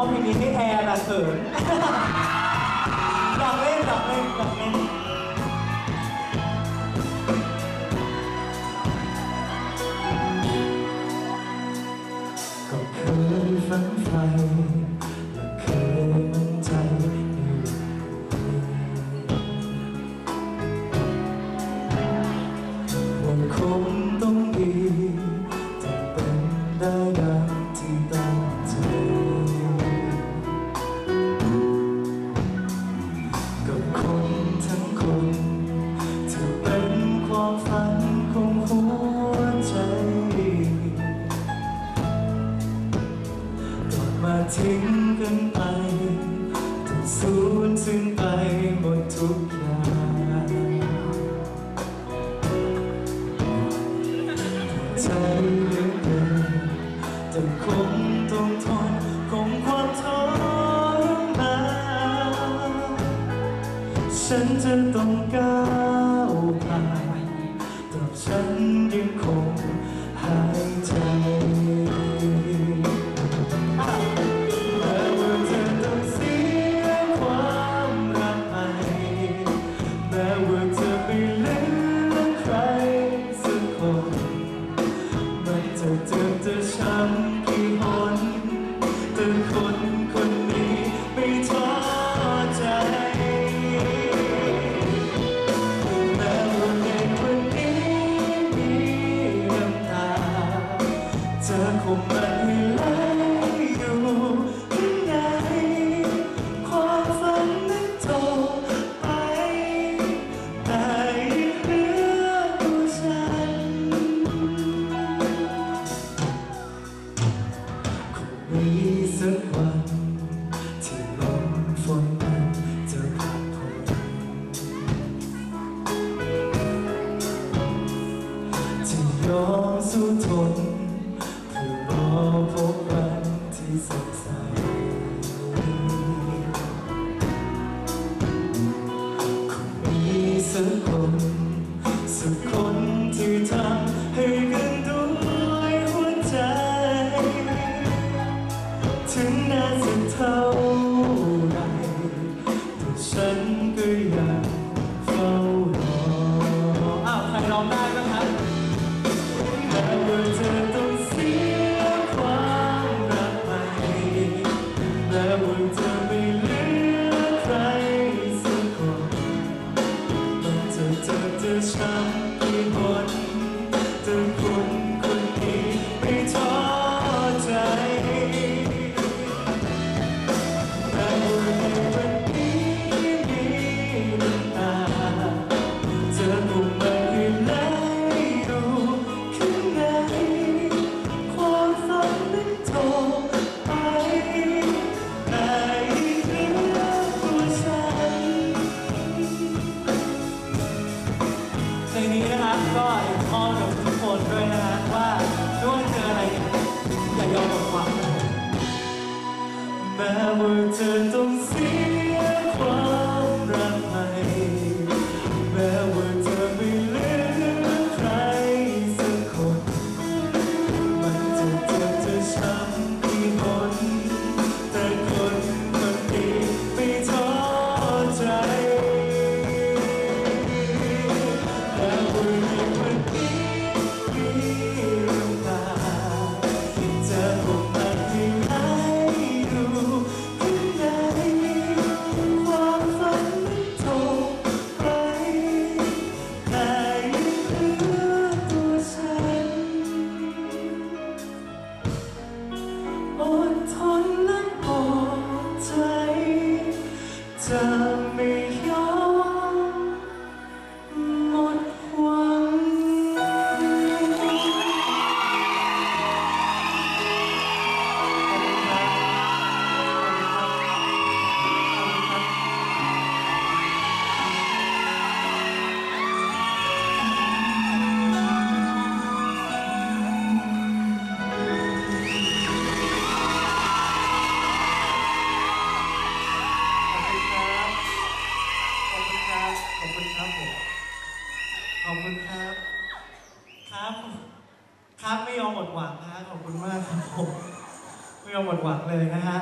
อบเพลงนี้ให้แอร์นะเขินอยากเล่นอยากเล่นอยากเล่นก็เคยฝันใฝ่ ทิ้งกันไปจนสูญสิ้นไปหมดทุกอย่างใจเหลือเกินจนคงต้องทนคงความทรมานฉันจะต้องก้าวผ่าน could มีสักวันที่ลมฝนจะพัดผ่อนที่ยอมสู้ทน going down. ด้วยนะฮะว่าไม่วยเธออะไรอย่ายอมหมดหวามแม้ว่าเธอต้องเสีย Sami ขอบคุณครับ ครับ ครับไม่ยอมหมดหวังนะขอบคุณมากครับผมไม่ยอมหมดหวังเลยนะฮะ